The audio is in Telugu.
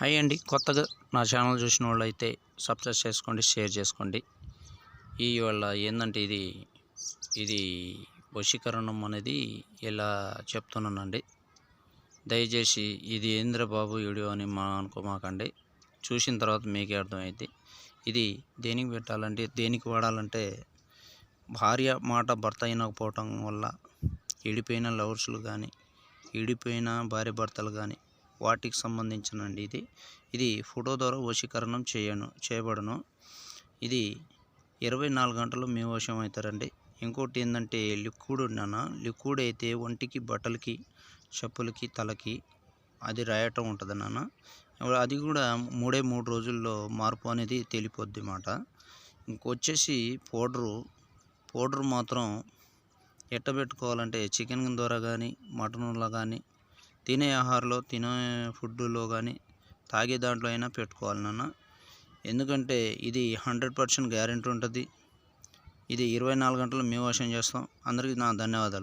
హాయ్ అండి. కొత్తగా నా ఛానల్ చూసిన వాళ్ళు అయితే సబ్స్క్రైబ్ చేసుకోండి షేర్ చేసుకోండి. ఈ వాళ్ళ ఏంటంటే ఇది ఇది వశీకరణం అనేది ఇలా చెప్తున్నానండి. దయచేసి ఇది ఇంద్రబాబు వీడియో అని మా అనుకోమాకండి. చూసిన తర్వాత మీకే అర్థమైంది ఇది దేనికి పెట్టాలంటే దేనికి వాడాలంటే భార్య మాట భర్త అయినకపోవటం వల్ల విడిపోయిన లవర్స్లు కానీ విడిపోయిన భార్య భర్తలు కానీ వాటికి సంబంధించినండి ఇది. ఇది ఫోటో ద్వారా వశీకరణం చేయను చేయబడను. ఇది ఇరవై నాలుగు గంటలు మీ వశం అవుతారండి. ఇంకోటి ఏంటంటే లిక్విడ్ నాన్న. లిక్విడ్ అయితే ఒంటికి బట్టలకి చెప్పులకి తలకి అది రాయటం ఉంటుంది నాన్న. అది కూడా మూడే మూడు రోజుల్లో మార్పు అనేది తెలిపొద్ది మాట. ఇంకొచ్చేసి పౌడరు పౌడర్ మాత్రం ఎట్టబెట్టుకోవాలంటే చికెన్ ద్వారా కానీ మటన్లో కానీ తినే ఆహారంలో తినే ఫుడ్లో కానీ తాగే దాంట్లో అయినా పెట్టుకోవాలి నాన్న. ఎందుకంటే ఇది హండ్రెడ్ పర్సెంట్ గ్యారెంటీ ఉంటుంది. ఇది ఇరవై నాలుగు గంటలు మేము వశం చేస్తాం. అందరికీ నా ధన్యవాదాలు.